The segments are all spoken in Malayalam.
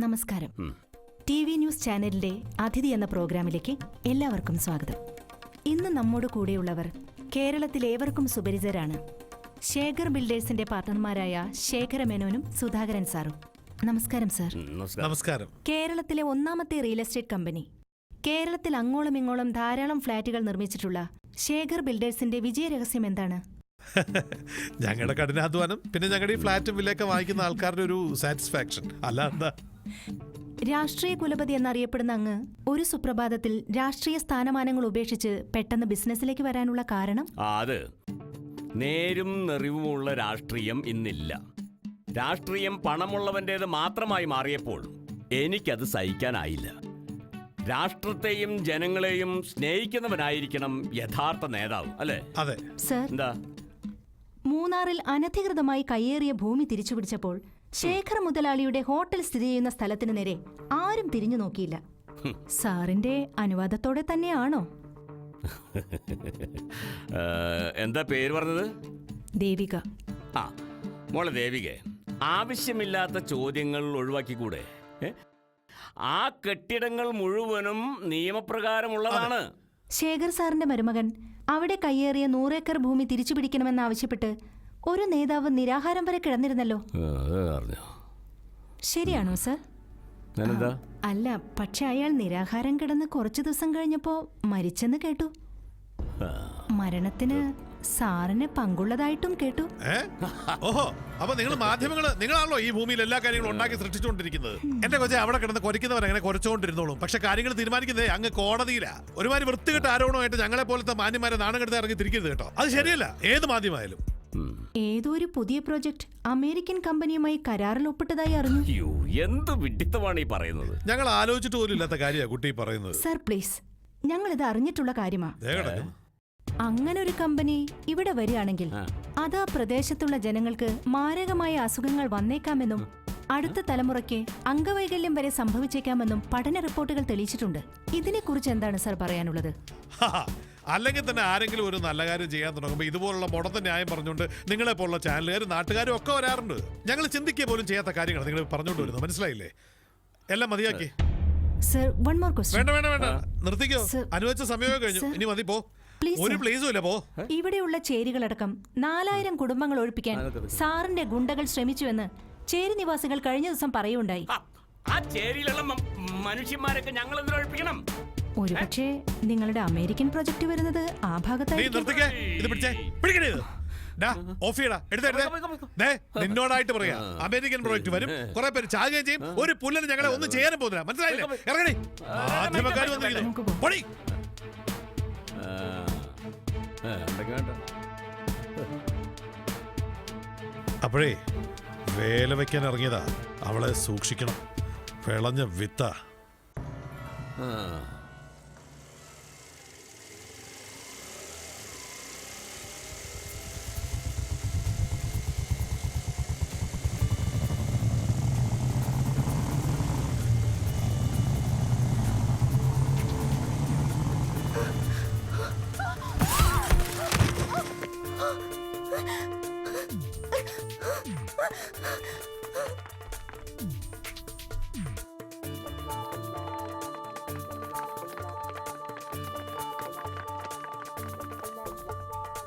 നമസ്കാരം. ടി വി ന്യൂസ് ചാനലിലെ അതിഥി എന്ന പ്രോഗ്രാമിലേക്ക് എല്ലാവർക്കും സ്വാഗതം. ഇന്ന് നമ്മോട് കൂടെയുള്ളവർ കേരളത്തിലേവർക്കും സുപരിചിതരാണ്. ശേഖർ ബിൽഡേഴ്സിന്റെ പാർട്ണർമാരായ ശേഖര മേനോനും സുധാകരൻ സാറും. നമസ്കാരം സാർ. നമസ്കാരം. കേരളത്തിലെ ഒന്നാമത്തെ റിയൽ എസ്റ്റേറ്റ് കമ്പനി. കേരളത്തിൽ അങ്ങോളം ഇങ്ങോളം ധാരാളം ഫ്ളാറ്റുകൾ നിർമ്മിച്ചിട്ടുള്ള ശേഖർ ബിൽഡേഴ്സിന്റെ വിജയരഹസ്യം എന്താണ്? ഞങ്ങളുടെ കഠിനാധ്വാനം പിന്നെ ഞങ്ങളുടെ ഈ ഫ്ലാറ്റും വില്ലൊക്കെ വാങ്ങിക്കുന്ന ആൾക്കാരുടെ ഒരു സാറ്റിസ്ഫാക്ഷൻ. അല്ല എന്താ രാഷ്ട്രീയ കുലപതി എന്നറിയപ്പെടുന്ന അങ്ങ് ഒരു സുപ്രഭാതത്തിൽ രാഷ്ട്രീയ സ്ഥാനമാനങ്ങൾ ഉപേക്ഷിച്ച് പെട്ടെന്ന് ബിസിനസ്സിലേക്ക് വരാനുള്ള കാരണം? അത്. നേരും നെറിവുമുള്ള രാഷ്ട്രീയം ഇന്നില്ല. രാഷ്ട്രീയം പണമുള്ളവന്റേത് മാത്രമായി മാറിയപ്പോൾ എനിക്കത് സഹിക്കാനായില്ല. രാഷ്ട്രത്തെയും ജനങ്ങളെയും സ്നേഹിക്കുന്നവനായിരിക്കണം യഥാർത്ഥ നേതാവ് അല്ലേ? അതെ. സർ എന്താ? മൂന്നാറിൽ അനധികൃതമായി കയ്യേറിയ ഭൂമി തിരിച്ചുപിടിച്ചപ്പോൾ ശേഖർ മുതലാളിയുടെ ഹോട്ടൽ സ്ഥിതി ചെയ്യുന്ന സ്ഥലത്തിന് നേരെ ആരും തിരിഞ്ഞു നോക്കിയില്ല. സാറിന്റെ അനുവാദത്തോടെ തന്നെയാണോ? എന്താ പേര് പറഞ്ഞത്? ദേവിക. ആ മോളെ ദേവിക ആവശ്യമില്ലാത്ത ചോദ്യങ്ങൾ ഒഴിവാക്കിക്കൂടെ? ഏ? ആ കെട്ടിടങ്ങൾ മുഴുവനും നിയമപ്രകാരമുള്ളതാണ്. ശേഖർ സാറിന്റെ മരുമകൻ അവിടെ കയ്യേറിയ നൂറേക്കർ ഭൂമി തിരിച്ചുപിടിക്കണമെന്നാവശ്യപ്പെട്ട് ഒരു നേതാവ് നിരാഹാരം വരെ കിടന്നിരുന്നല്ലോ. ശരിയാണോ സർ? അല്ല പക്ഷെ അയാൾ നിരാഹാരം കിടന്ന് കുറച്ചു ദിവസം കഴിഞ്ഞപ്പോ മരിച്ചെന്ന് കേട്ടു. മരണത്തിന് സാറിന് പങ്കുള്ളതായിട്ടും കേട്ടു. ഓഹോ അപ്പൊ നിങ്ങൾ മാധ്യമങ്ങൾ നിങ്ങളാണല്ലോ ഈ ഭൂമിയിൽ എല്ലാ കാര്യങ്ങളും ഉണ്ടാക്കി സൃഷ്ടിച്ചുകൊണ്ടിരിക്കുന്നത്. എന്റെ കൊച്ചെ അവിടെ കിടന്ന് കുറയ്ക്കുന്നവർ അങ്ങനെ കുറച്ചുകൊണ്ടിരുന്നോളും പക്ഷെ കാര്യങ്ങൾ തീരുമാനിക്കുന്നത് അങ്ങ് കോടതിയിലാ. ഒരുമാതിരി വൃത്തികെട്ട ആരോപണമായിട്ട് ഞങ്ങളെ പോലത്തെ മാന്യന്മാരെ നാണം കെടുത്ത് ഇറങ്ങി തിരിക്കരുത് കേട്ടോ. അത് ശരിയല്ല. ഏത് മാധ്യമമായാലും. ഏതോ ഒരു പുതിയ പ്രോജക്റ്റ് അമേരിക്കൻ കമ്പനിയുമായി കരാറിൽ ഒപ്പിട്ടതായി അറിഞ്ഞു. അയ്യോ എന്ത് വിഡിത്തമാണ് ഈ പറയുന്നത്? ഞങ്ങൾ ആലോചിച്ചിട്ട് പോലും ഇല്ലാത്ത കാര്യമാണ് കുട്ടി പറയുന്നത്. Sir please. ഞങ്ങൾ ഇത് അറിഞ്ഞിട്ടുള്ള കാര്യമാ. ദേ കിടക്കുന്നു. അങ്ങനെ ഒരു കമ്പനി ഇവിടെ വരികയാണെങ്കിൽ. അത് ആ പ്രദേശത്തുള്ള ജനങ്ങൾക്ക് മാരകമായ അസുഖങ്ങൾ വന്നേക്കാമെന്നും അടുത്ത തലമുറയ്ക്ക് അംഗവൈകല്യം വരെ സംഭവിച്ചേക്കാമെന്നും പഠന റിപ്പോർട്ടുകൾ തെളിയിച്ചിട്ടുണ്ട്. ഇതിനെക്കുറിച്ച് എന്താണ് സർ പറയാനുള്ളത്? ഹാ, അല്ലെങ്കിൽ തന്നെ ആരെങ്കിലും ഒരു നല്ല കാര്യം ചെയ്യാൻ തുടങ്ങുമ്പോൾ ഇതുപോലുള്ള മുടത്ത ന്യായം പറഞ്ഞുകൊണ്ട് നിങ്ങളെ പോലുള്ള ചാനലുകാരും നാട്ടുകാരും ഒക്കെ വരാറുണ്ട്. ഞങ്ങൾ ചിന്തിക്കുക പോലും ചെയ്യാത്ത കാര്യങ്ങൾ നിങ്ങൾ പറഞ്ഞുകൊണ്ട് വരുന്നത്. മനസ്സിലായില്ലേ? എല്ലാം മതിയാക്കി? സർ വൺ മോർ ക്വസ്റ്റ്യൻ വേണ്ട വേണ്ട വേണ്ട. നിർത്തിക്കോ. അനുവദിച്ച സമയമേ കഴിഞ്ഞു. ഇനി മതി പോ. ഒരു. പ്ലേസും ഇല്ല പോ. ഇവിടെയുള്ള ചേരികളടക്കം നാലായിരം കുടുംബങ്ങൾ ഒഴിപ്പിക്കാൻ സാറിന്റെ ഗുണ്ടകൾ ശ്രമിച്ചുവെന്ന് ചേരി നിവാസികൾ കഴിഞ്ഞ ദിവസം പറയുണ്ടായി ആ, ചേരിയിലുള്ള മനുഷ്യന്മാരൊക്കെ ഞങ്ങൾ എന്തിനൊഴിപ്പിക്കണം ഒരുപക്ഷെ നിങ്ങളുടെ അമേരിക്കൻ പ്രൊജക്ട് വരുന്നത് ആ നീ ഭാഗത്തായിരിക്കും. നിർത്തിക്കേ. ഇത് പിടിച്ചേ. പിടിക്കണേ ഇത്. ഡാ, ഓഫ് ചെയ്യടാ. എടുത്തേ എടുത്തേ. ദേ, നിന്നോടായിട്ട് പറയാ. അമേരിക്കൻ പ്രോജക്ട് വരും. കുറെ പേര് ചാകുകയും ചെയ്യും. ഒരു പുല്ലിന് ഞങ്ങളെ ഒന്നും ചെയ്യാനും പോകുന്നില്ല. മനസ്സിലായില്ലേ? ഇറങ്ങണേ മാധ്യമക്കാർ വന്നിരിക്കുന്നു. പൊടി. ആ, ആ, അപ്പോഴേ വേല വെക്കാൻ ഇറങ്ങിയതാ. അവളെ സൂക്ഷിക്കണം. വിളഞ്ഞ വിത്ത. ആ.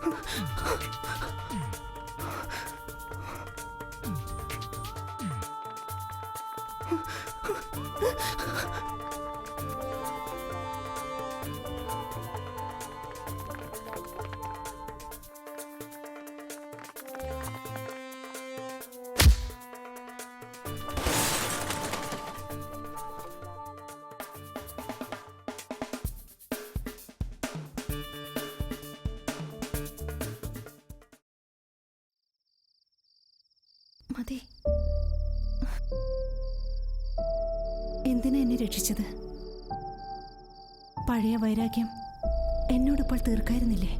Ha ha ha! മതി. എന്തിനാ എന്നെ രക്ഷിച്ചത്? പഴയ വൈരാഗ്യം എന്നോടിപ്പോൾ തീർക്കായിരുന്നില്ലേ?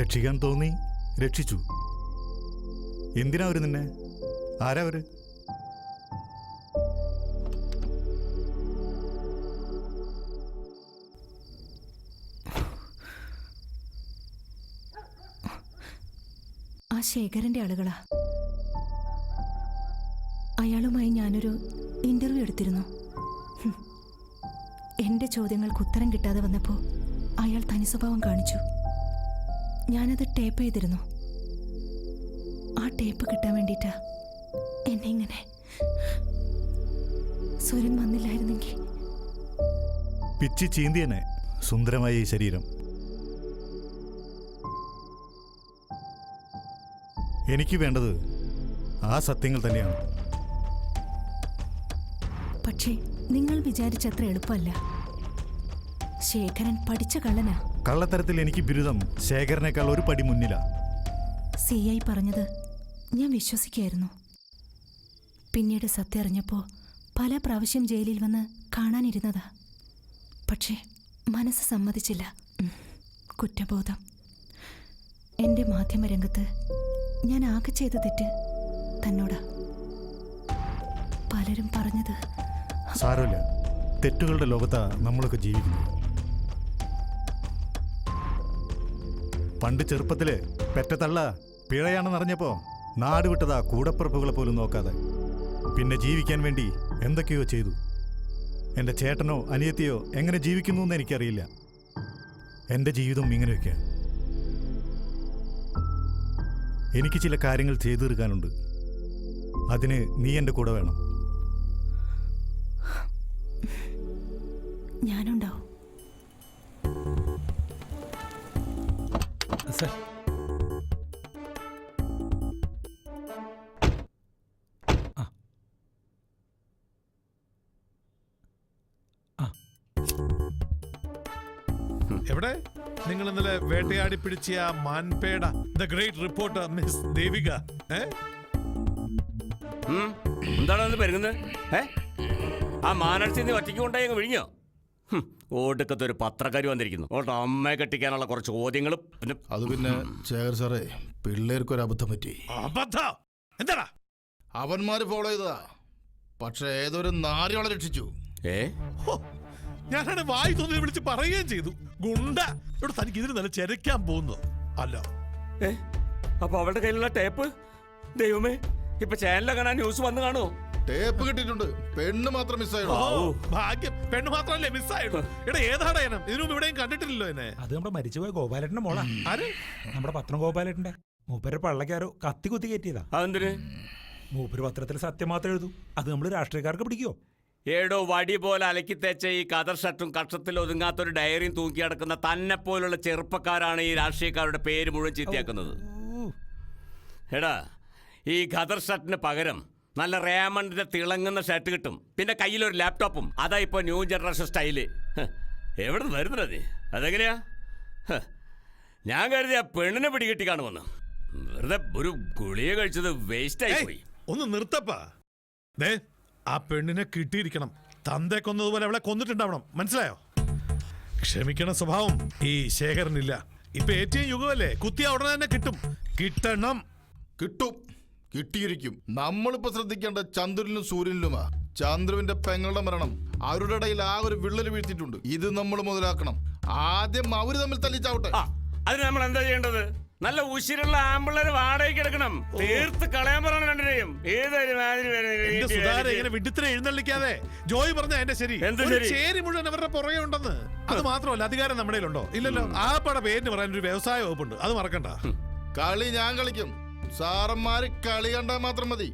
രക്ഷിക്കാൻ തോന്നി രക്ഷിച്ചു. എന്തിനാ അവർ നിന്നെ? ആരാ അവർ? ആ ശേഖരന്റെ ആളുകളാ. അയാളുമായി ഞാനൊരു ഇന്റർവ്യൂ എടുത്തിരുന്നു. എന്റെ ചോദ്യങ്ങൾക്ക് ഉത്തരം കിട്ടാതെ വന്നപ്പോൾ അയാൾ തനി സ്വഭാവം കാണിച്ചു. ഞാനത് ടേപ്പ് ചെയ്തിരുന്നു. ആ ടേപ്പ് കിട്ടാൻ വേണ്ടിട്ടാ എന്നെ ഇങ്ങനെ സുരൻ വന്നില്ലായിരുന്നെങ്കിൽ. പിച്ചി ചീന്തിയനെ സുന്ദരമായ ഈ ശരീരം. എനിക്ക് വേണ്ടത് ആ സത്യങ്ങൾ തന്നെയാണ്. പക്ഷേ നിങ്ങൾ വിചാരിച്ചത്ര എളുപ്പമല്ല. ശേഖരൻ പഠിച്ച കള്ളനാ. കള്ളത്തരത്തിൽ എനിക്ക് ബിരുദം ശേഖരനേക്കാൾ ഒരു പടി മുന്നിലാ. സി ഐ പറഞ്ഞത് ഞാൻ വിശ്വസിക്കായിരുന്നു. പിന്നീട് സത്യം അറിഞ്ഞപ്പോൾ പല പ്രാവശ്യം ജയിലിൽ വന്ന് കാണാനിരുന്നതാ. പക്ഷേ മനസ്സ് സമ്മതിച്ചില്ല. കുറ്റബോധം. എന്റെ മാധ്യമരംഗത്ത് ഞാൻ ആകെ ചെയ്ത തെറ്റ് തന്നോടാ. പലരും പറഞ്ഞത് സാരമില്ല. തെറ്റുകളുടെ ലോകത്താ നമ്മളൊക്കെ ജീവിക്കുന്നത്. പണ്ട് ചെറുപ്പത്തിൽ പെറ്റ തള്ള പിഴയാണെന്ന് അറിഞ്ഞപ്പോ നാട് വിട്ടതാ കൂടപ്പിറപ്പുകളെ പോലും നോക്കാതെ. പിന്നെ ജീവിക്കാൻ വേണ്ടി എന്തൊക്കെയോ ചെയ്തു. എന്റെ ചേട്ടനോ അനിയത്തിയോ എങ്ങനെ ജീവിക്കുന്നു എന്ന് എനിക്കറിയില്ല. എന്റെ ജീവിതം ഇങ്ങനെയൊക്കെ എനിക്ക് ചില കാര്യങ്ങൾ ചെയ്തു തീർക്കാനുണ്ട്. അതിന് നീ എന്റെ കൂടെ വേണം. ഞാനുണ്ടാവും സർ. എവിടെ? നിങ്ങൾ ഇന്നലെ വേട്ടയാടി പിടിച്ച ആ മാൻപേട. The great reporter miss Devika. എന്താണ് അത് പെരുകുന്നത്? ഏ? ആ മാനടച്ച് നീ ഒറ്റയ്ക്ക് കൊണ്ടായി അങ്ങ് വിഴിഞ്ഞോ ഹും, ഒടുക്കത്തെ ഒരു പത്രക്കാരി വന്നിരിക്കുന്നു. ഓട്ടോ അമ്മയെ കെട്ടിക്കാനുള്ള കുറച്ച് ചോദ്യങ്ങളും പിന്നെ അത് പിന്നെ ശേഖർ സാറേ പിള്ളേർക്കൊരു അബദ്ധം പറ്റി. അബദ്ധം? എന്താടാ? അവന്മാര് ഫോളോ ചെയ്തതാ. പക്ഷെ ഏതൊരു നാരിയോളെ രക്ഷിച്ചു. ഏ? ഞാനാണ് വായി തോന്നി വിളിച്ച് പറയുകയും ചെയ്തു. ഗുണ്ട ഇവിടെ തനിക്ക് ഇതിന് നല്ല ചെരക്കാൻ പോകുന്നു. അല്ല. ഏ? അപ്പൊ അവളുടെ കയ്യിലുള്ള ടേപ്പ് ദൈവമേ ഇപ്പൊ ചാനലിൽ കാണാൻ ന്യൂസ് വന്നു കാണുമോ ടേപ്പ് കിട്ടിയിട്ടുണ്ട്. പെണ്ണ് മാത്രം മിസ്സായോ ഭാഗ്യം. പെണ്ണ് മാത്രമല്ലേ മിസ്സായുള്ളൂ ഇവിടെ ഏതാടാ ഇനം? ഇതിനു മുമ്പ് ഇവിടെയും കണ്ടിട്ടില്ലല്ലോ എന്നെ. അത് നമ്മുടെ മരിച്ചുപോയ ഗോപാലേട്ടന്റെ മോളാ. ആര്? നമ്മുടെ പത്രം ഗോപാലേട്ടന്റെ. മൂപ്പര് പള്ളക്കാരോ കത്തി കുത്തി കയറ്റിയതാ. അതെന്തിന്? മൂപ്പര് പത്രത്തിൽ സത്യം മാത്രം എഴുതൂ. അത് നമ്മൾ രാഷ്ട്രീയക്കാർക്ക് പിടിക്കോ ഏടോ വടി പോലെ അലക്കി തേച്ച ഈ കതർ ഷർട്ടും കക്ഷത്തിൽ ഒതുങ്ങാത്തൊരു ഡയറിയും തൂക്കി അടക്കുന്ന തന്നെ പോലുള്ള ചെറുപ്പക്കാരാണ് ഈ രാഷ്ട്രീയക്കാരുടെ പേര് മുഴുവൻ ചീത്തയാക്കുന്നത്. എടാ ഈ ഖദർ ഷർട്ടിന് പകരം നല്ല റേമണ്ടിന്റെ തിളങ്ങുന്ന ഷർട്ട് കിട്ടും. പിന്നെ കയ്യിലൊരു ലാപ്ടോപ്പും അതാ ഇപ്പൊ ന്യൂ ജനറേഷൻ സ്റ്റൈൽ എവിടെ നിന്ന് വരുന്നത് അതെങ്ങനെയാ? ഞാൻ കരുതി ആ പെണ്ണിനെ പിടികിട്ടി കാണുമെന്ന്. വെറുതെ ഒരു ഗുളിക കഴിച്ചത് വേസ്റ്റ് ആയി പോയി. ഒന്ന് നിർത്തപ്പാ. ദേ ആ പെണ്ണിനെ കിട്ടിയിരിക്കണം. തന്തെ കൊന്നതുപോലെ അവളെ കൊന്നിട്ടുണ്ടാവണം. മനസ്സിലായോ? ക്ഷമിക്കണ സ്വഭാവം. ഈ ശേഖരനില്ല. ഇപ്പൊ ഏറ്റവും യുഗമല്ലേ? കുത്തിയ ഉടനെ തന്നെ കിട്ടും. കിട്ടണം. കിട്ടും. കിട്ടിയിരിക്കും. നമ്മളിപ്പോ ശ്രദ്ധിക്കേണ്ട ചന്ദ്രനിലും സൂര്യനിലുമാ. ചന്ദ്രുവിന്റെ പെങ്ങളുടെ മരണം. അവരുടെ ഇടയിൽ ആ ഒരു വിള്ളൽ വീഴ്ത്തിയിട്ടുണ്ട്. ഇത് നമ്മൾ മുതലാക്കണം. ആദ്യം അവർ തമ്മിൽ തല്ലിച്ചാവട്ടെ. അതിന് നമ്മൾ എന്താ ചെയ്യേണ്ടത്? നല്ല ഉശിരുള്ള ആമ്പിള്ളേര് വാടകയ്ക്ക് എടുക്കണം. തീർത്ത് കളയാൻ പറഞ്ഞു രണ്ടിനെയും. ഏതൊരു മാതിരി വിഡിത്തിനെ എഴുന്നള്ളിക്കാതെ ജോയി പറഞ്ഞ എന്റെ ശരി. ഒരു ശരി? ചേരി മുഴുവൻ അവരുടെ പുറകെ ഉണ്ടെന്ന്. അത് മാത്രമല്ല അധികാരം നമ്മുടെ ഉണ്ടോ ഇല്ലല്ലോ. ആ പട പേരിന് പറയാൻ ഒരു വ്യവസായ വകുപ്പുണ്ട്. അത് മറക്കണ്ട. കളി ഞാൻ കളിക്കും. സാറന്മാര് കളി കണ്ടാൽ മാത്രം മതി.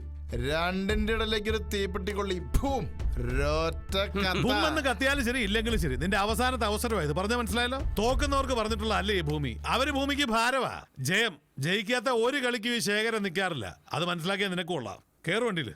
രണ്ടിന്റെ ഇടയിലേക്ക് ഒരു തീപ്പെട്ടിക്കൊള്ളി ഭൂം. ഒരൊറ്റ കത്ത. ഭൂമെന്ന് കത്തിയാലും ശരി ഇല്ലെങ്കിലും ശരി. നിന്റെ അവസാനത്തെ അവസരമായത് പറഞ്ഞ മനസ്സിലായല്ലോ? തോക്കുന്നവർക്ക് പറഞ്ഞിട്ടുള്ള അല്ലേ ഈ ഭൂമി? അവർ ഭൂമിക്ക് ഭാരവാ. ജയം. ജയിക്കാത്ത ഒരു കളിക്കും ഈ ശേഖരം നിൽക്കാറില്ല അത് മനസ്സിലാക്കിയാൽ നിനക്ക് കൊള്ളാം. കേറുവണ്ടിയിൽ